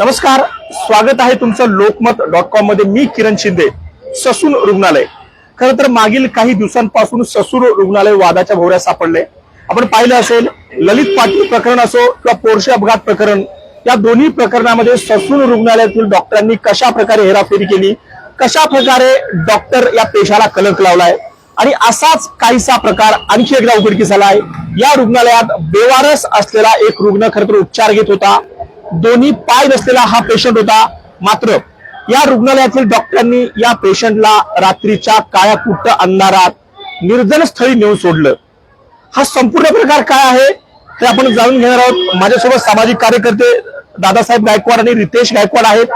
नमस्कार स्वागत आहे तुमचं लोकमत डॉट कॉममध्ये. मी किरण शिंदे ससून रुग्णालय. खरं तर मागील काही दिवसांपासून ससून रुग्णालय वादाच्या भोवऱ्यात सापडले आपण पाहिलं असेल ललित पाटील प्रकरण असो किंवा पोरशे अपघात प्रकरण या दोन्ही प्रकरणामध्ये ससून रुग्णालयातील डॉक्टरांनी कशा प्रकारे हेराफेरी केली कशा प्रकारे डॉक्टर या पेशाला कलंक लावलाय आणि असाच काहीसा प्रकार आणखी एकदा उघडकीस आला आहे या रुग्णालयात बेवारस असलेला एक रुग्ण खरं तर उपचार घेत होता. दोन्ही पाय नसलेला हा पेशंट होता. मात्र या रुग्णालयातील डॉक्टरांनी या पेशंटला रात्रीच्या काळ्याकुट्ट अंधारात निर्जन स्थळी नेऊन सोडलं. हा संपूर्ण प्रकार काय आहे ते आपण जाणून घेणार आहोत. माझ्यासोबत सामाजिक कार्यकर्ते दादासाहेब गायकवाड आणि रितेश गायकवाड आहेत.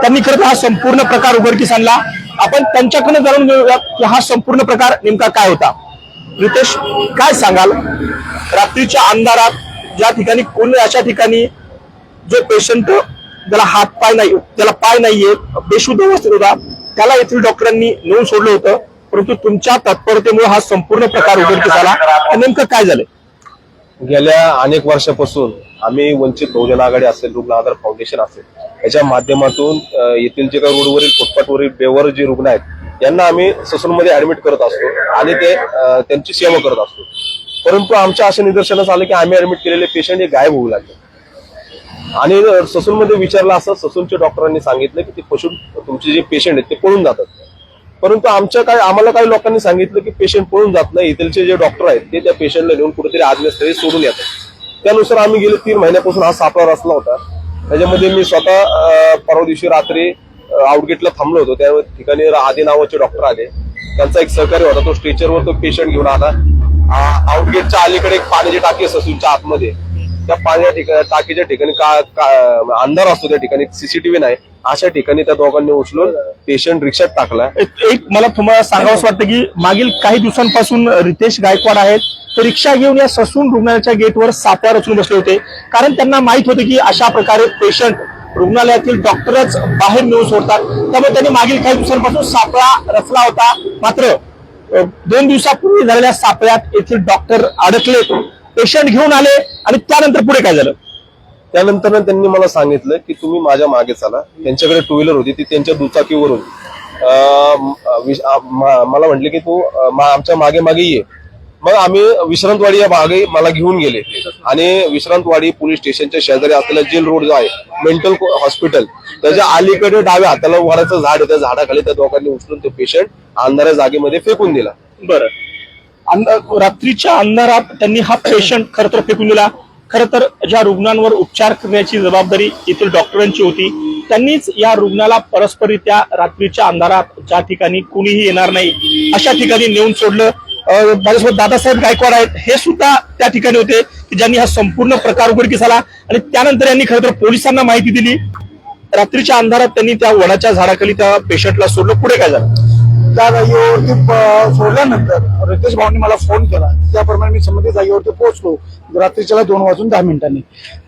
त्यांनी खरं तर हा संपूर्ण प्रकार उघडकीस आणला. आपण त्यांच्याकडे जाणून घेऊया की हा संपूर्ण प्रकार नेमका काय होता. रितेश काय सांगाल? रात्रीच्या अंधारात ज्या ठिकाणी कोणी अशा ठिकाणी जो पेशंट ज्याला हात पाय नाही त्याला पाय नाहीये बेशुद्ध अवस्थेत होता त्याला येथील डॉक्टरांनी नेऊन सोडलं होतं. परंतु तुमच्या तत्परतेमुळे हा संपूर्ण प्रकार उघडकीस आला. नेमकं काय झालं? गेल्या अनेक वर्षापासून आम्ही वंचित बहुजन आघाडी असेल रुग्ण आधार फाउंडेशन असेल याच्या माध्यमातून येथील जे काही रोडवरील फुटपाथवरील बेवर जे रुग्ण आहेत यांना आम्ही ससूनमध्ये ऍडमिट करत असतो आणि ते त्यांची सेवा करत असतो. परंतु आमच्या अशा निदर्शनास आलं की आम्ही ऍडमिट केलेले पेशंट हे गायब होऊ लागले. आणि ससूनमध्ये विचारलं असं ससूनच्या डॉक्टरांनी सांगितलं की ते पशु तुमचे जे पेशंट आहेत ते पळून जातात. परंतु आमच्या काय आम्हाला काही लोकांनी सांगितलं की पेशंट पळून जात नाही इथलचे जे डॉक्टर आहेत ते त्या पेशंटला नेऊन कुठेतरी आज्ञास्थळी सोडून येतात. त्यानुसार आम्ही गेले तीन महिन्यापासून हा सापळा रचला होता. त्याच्यामध्ये मी स्वतः परवा दिवशी रात्री आउटगेटला थांबलो होतो. त्या ठिकाणी आदी नावाचे डॉक्टर आले. त्यांचा एक सहकारी होता तो स्ट्रेचरवर तो पेशंट घेऊन आला. आउटगेटच्या अलीकडे एक पाण्याची टाकी ससूनच्या आतमध्ये. त्या पाण्या ठिकाणी टाकीच्या ठिकाणी का का- अंधार असतो त्या ठिकाणी सीसीटीव्ही नाही. अशा ठिकाणी त्या दोघांनी उचलून पेशंट रिक्षात टाकला एक एक मला तुम्हाला सांगावंच वाटतं की मागील काही दिवसांपासून रितेश गायकवाड आहेत. रिक्षा घेऊन या ससून रुग्णालयाच्या गेटवर सापळा रचून बसले होते. कारण त्यांना माहीत होते की अशा प्रकारे पेशंट रुग्णालयातील डॉक्टरच बाहेर नेऊन सोडतात. त्यामुळे त्यांनी मागील काही दिवसांपासून सापळा रचला होता. मात्र दोन दिवसापूर्वी झालेल्या सापळ्यात येथील डॉक्टर अडकले. पेशंट घेऊन आले आणि त्यानंतर पुढे काय झालं? त्यानंतर त्यांनी मला सांगितलं की तुम्ही माझ्या मागे चला. त्यांच्याकडे टू व्हीलर होती ती त्यांच्या दुचाकीवरून मला म्हटले की तू आमच्या मागे मागे ये. मग आम्ही विश्रांतवाडी या मागे मला घेऊन गेले. आणि विश्रांतवाडी पोलीस स्टेशनच्या शेजारी असलेला जेल रोड जो आहे मेंटल हॉस्पिटल त्याच्या अलीकडे डाव्या हाताला वराचं झाड आहे त्या झाडाखाली त्या दोघांनी उचलून तो पेशंट अंधाऱ्या जागेमध्ये फेकून दिला. बरं. रात्रीच्या अंधारात त्यांनी हा पेशंट खर तर फेकून दिला. खर तर ज्या रुग्णांवर उपचार करण्याची जबाबदारी येथील डॉक्टरांची होती त्यांनीच या रुग्णाला परस्परित्या रात्रीच्या अंधारात ज्या ठिकाणी कुणीही येणार नाही अशा ठिकाणी नेऊन सोडलं. माझ्यासोबत दादासाहेब गायकवाड आहेत. हे सुद्धा त्या ठिकाणी होते की ज्यांनी हा संपूर्ण प्रकार उघडकीस आला आणि त्यानंतर यांनी खरं तर पोलिसांना माहिती दिली. रात्रीच्या अंधारात त्यांनी त्या वडाच्या झाडाखाली त्या पेशंटला सोडलं. पुढे काय झालं? त्या सोडल्यानंतर रितेश भाऊंनी मला फोन केला. त्याप्रमाणे मी संबंधित जागेवरती पोहोचलो. रात्रीच्याला दोन वाजून दहा मिनिटांनी.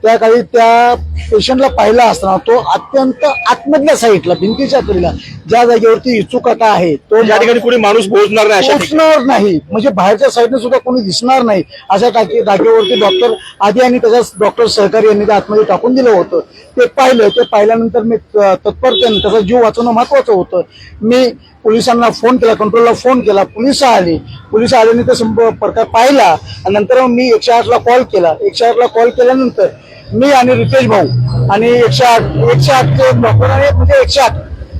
त्या काळी त्या पेशंटला पाहिला असताना तो अत्यंत आतमधल्या साईडला भिंतीच्या कडीला ज्या जागेवरती इचुकाटा आहे तो ज्या ठिकाणी कोणी माणूस पोहोचणार नाही पोहोचणार नाही. म्हणजे बाहेरच्या साईडने सुद्धा कोणी दिसणार नाही अशा टाकी जागेवरती डॉक्टर आधी आणि त्याच्या डॉक्टर सहकारी यांनी त्या आतमध्ये टाकून दिलं होतं. ते पाहिलं. ते पाहिल्यानंतर मी तत्परतेने त्याचा जीव वाचवणं महत्वाचं होतं. मी पोलिसांना फोन केला कंट्रोलला फोन केला. पोलीस आली. पोलीस आल्याने ते संप- प्रकार पाहिला आणि नंतर मी एकशे आठला कॉल केला. एकशे आठला कॉल केल्यानंतर मी आणि रितेश भाऊ आणि एकशे आठ एकशे आठचे डॉक्टर आणि म्हणजे एकशे आठ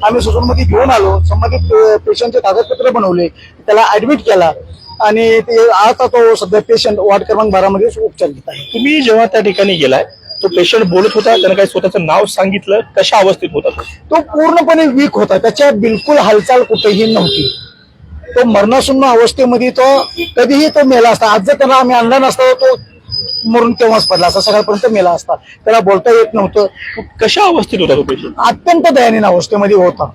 आम्ही मध्ये घेऊन आलो. संबंधित पेशंटचे कागदपत्र बनवले. त्याला ऍडमिट केला. आणि ते आता तो सध्या पेशंट वार्ड क्रमांक बारा मध्ये उपचार घेत आहे. तुम्ही जेव्हा त्या ठिकाणी गेलाय तो पेशंट बोलत होता त्यानं काही स्वतःचं नाव सांगितलं? कशा अवस्थेत होता तो? पूर्णपणे वीक होता. त्याच्या बिलकुल हालचाल कुठेही नव्हती. तो मरणाशून्य अवस्थेमध्ये तो कधीही तो मेला असता. आज जर त्याला आम्ही आणला नसता तो मरून तेव्हाच पडला असता. सकाळपर्यंत मेला असता. त्याला बोलता येत नव्हतं. कशा अवस्थेत होता तो पेशंट अत्यंत दयनीय अवस्थेमध्ये होता.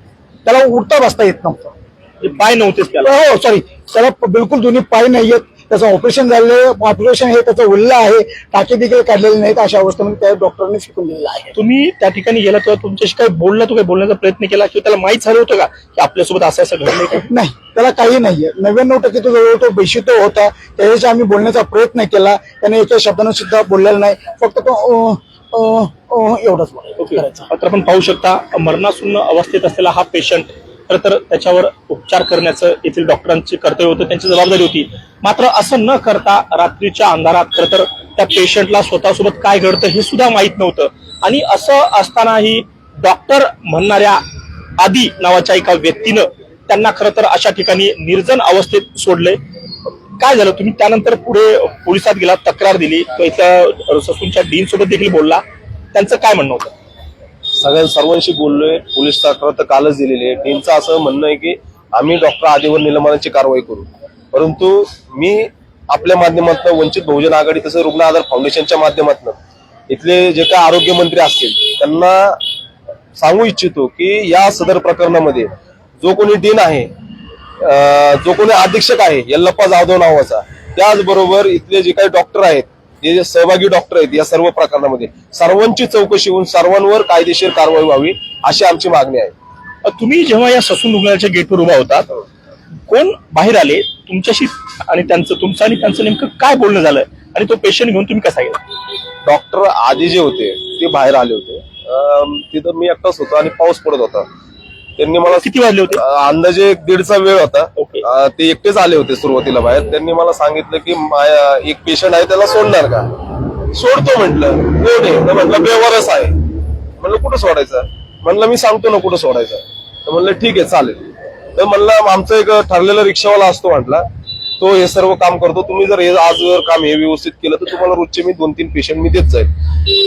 त्याला उठता बसता येत नव्हतं. पाय नव्हतेच त्याला. हो सॉरी त्याला बिलकुल दोन्ही पाय नाहीयेत त्याचं ऑपरेशन झालेलं ऑपरेशन हे त्याचं उरलं आहे. टाके देखील काढलेले नाहीत अशा अवस्थेमध्ये त्या डॉक्टरांनी फेकून दिलेलं आहे. तुम्ही त्या ठिकाणी गेला तेव्हा तुमच्याशी काही बोलला तो काही बोलण्याचा प्रयत्न केला किंवा त्याला माहीत झालं होतं का की आपल्यासोबत असं असं घडलंय का? नाही. त्याला काही नाहीये. नव्याण्णव टक्के तो जवळ तो बेशित होता. त्याच्याशी आम्ही बोलण्याचा प्रयत्न केला. त्याने एका शब्दानं सुद्धा बोललेला नाही. फक्त तो एवढंच करायचं. आपण पाहू शकता मरणासून्न अवस्थेत असलेला हा पेशंट तर त्याच्यावर उपचार करण्याचं येथील डॉक्टरांचे कर्तव्य होतं त्यांची जबाबदारी होती. मात्र असं न करता रात्रीच्या अंधारात खरं तर त्या पेशंटला स्वतःसोबत काय घडतं हे सुद्धा माहीत नव्हतं. आणि असं असतानाही डॉक्टर म्हणणाऱ्या आदी नावाच्या एका व्यक्तीनं त्यांना खरं तर अशा ठिकाणी निर्जन अवस्थेत सोडले काय झालं? तुम्ही त्यानंतर पुढे पोलिसात गेला तक्रार दिली. तो इथल्या ससूनच्या डीन सोबत देखील बोलला. त्यांचं काय म्हणणं होतं? सगळ्या सर्वांशी बोललोय. पोलीस तक्रार तर कालच दिलेली आहे. टीमचं असं म्हणणं आहे की आम्ही डॉक्टर आदिवर निलंबनाची कारवाई करू. परंतु मी आपल्या माध्यमातून वंचित बहुजन आघाडी तसं रुग्ण आधार फाउंडेशनच्या माध्यमातून इथले जे काय आरोग्य मंत्री असतील त्यांना सांगू इच्छितो की या सदर प्रकरणामध्ये जो कोणी डीन आहे जो कोणी अधीक्षक आहे यल्लप्पा जाधव नावाचा त्याचबरोबर इथले जे काही डॉक्टर आहेत जे जे सहभागी डॉक्टर आहेत या सर्व प्रकरणामध्ये सर्वांची चौकशी होऊन सर्वांवर कायदेशीर कारवाई व्हावी अशी आमची मागणी आहे. तुम्ही जेव्हा या ससून रुग्णालयाच्या गेटवर उभा होतात कोण बाहेर आले? तुमच्याशी आणि त्यांचं तुमचं आणि त्यांचं नेमकं काय बोलणं झालं? आणि तो पेशंट घेऊन तुम्ही कसा गेला? डॉक्टर आधी जे होते ते बाहेर आले होते. तिथं मी एकटाच होतो आणि पाऊस पडत होता. त्यांनी मला किती वाजले होते? अंदाजे एक दीडचा वेळ होता. अं, ते एकटेच आले होते सुरुवातीला बाहेर. त्यांनी मला सांगितलं की माया- एक पेशंट आहे त्याला सोडणार का? सोडतो म्हटलं. कोण आहे तर म्हटलं बेवारस आहे. म्हणलं कुठं सोडायचं? म्हणलं मी सांगतो ना कुठं सोडायचं. तर म्हणलं ठीक आहे चालेल. तर म्हणलं आमचं एक ठरलेला रिक्षावाला असतो म्हटला. तो हे सर्व काम करतो. तुम्ही जर हे आज जर काम हे व्यवस्थित केलं तर तुम्हाला रोजचे मी दोन तीन पेशंट मी देत जाईल.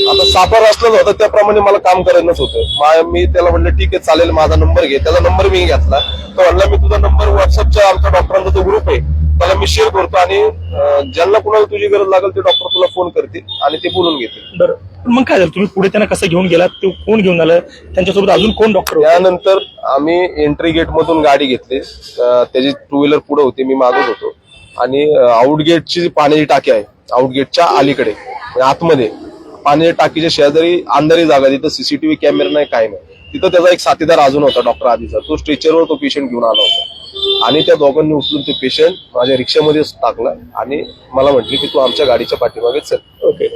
आता सातारा असलं होतं त्याप्रमाणे मला काम करायलाच होतं. मा- त्याला म्हणलं ठीक आहे चालेल माझा नंबर घे. त्याचा नंबर मी घेतला. तो म्हणला मी तुझा नंबर व्हॉट्सअपच्या आमच्या डॉक्टरांचा जो ग्रुप आहे त्याला मी शेअर करतो आणि ज्यांना कुणाला तुझी गरज लागेल ते डॉक्टर तुला फोन करतील आणि ते बोलून घेतील. बरं. मग काय झालं? तुम्ही पुढे त्यांना कसं घेऊन गेलात? ते कोण घेऊन आलं? त्यांच्यासोबत अजून कोण डॉक्टर होते? त्यानंतर आम्ही एंट्री गेट मधून गाडी घेतली. त्याची टू व्हीलर पुढे होती मी मागत होतो. आणि आउटगेटची जी पाण्याची टाकी आहे आउटगेटच्या अलीकडे म्हणजे आतमध्ये पाण्याच्या टाकीच्या शेजारी अंधारी जागा तिथं सीसीटीव्ही कॅमेरा नाही काय नाही. तिथं त्याचा एक साथीदार अजून होता डॉक्टर आधीचा तो स्ट्रेचरवर तो पेशंट घेऊन आला होता. आणि त्या दोघांनी उचलून ते पेशंट माझ्या रिक्षामध्येच टाकला आणि मला म्हटले की तू आमच्या गाडीच्या पाठीमागे चल. ओके.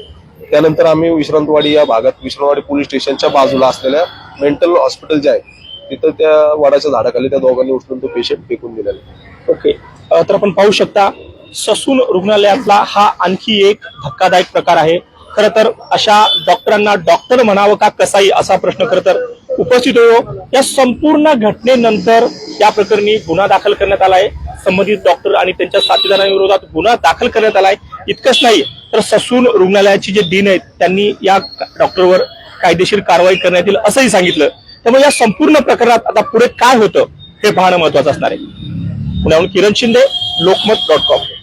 त्यानंतर आम्ही विश्रांतवाडी या भागात विश्रांतवाडी पोलीस स्टेशनच्या बाजूला असलेल्या मेंटल हॉस्पिटल जे आहे तिथं त्या वडाच्या झाडाखाली त्या दोघांनी उचलून तो पेशंट फेकून दिलेला ओके. तर आपण पाहू शकता ससून रुग्णालयातला हा आणखी एक धक्कादायक प्रकार आहे. खरं तर अशा डॉक्टरांना डॉक्टर म्हणावं का कसाई असा प्रश्न खरं तर उपस्थित होतो. या संपूर्ण घटनेनंतर या प्रकरणी गुन्हा दाखल करण्यात आला आहे. संबंधित डॉक्टर आणि त्यांच्या साथीदारांविरोधात गुन्हा दाखल करण्यात आलाय इतकंच नाही तर ससून रुग्णालयाची जे डीन आहेत त्यांनी या डॉक्टरवर कायदेशीर कारवाई करण्यात येईल असंही सांगितलं. त्यामुळे या संपूर्ण प्रकरणात आता पुढे काय होतं हे पाहणं महत्वाचं असणार आहे. पुण्याहून किरण शिंदे लोकमत डॉट कॉम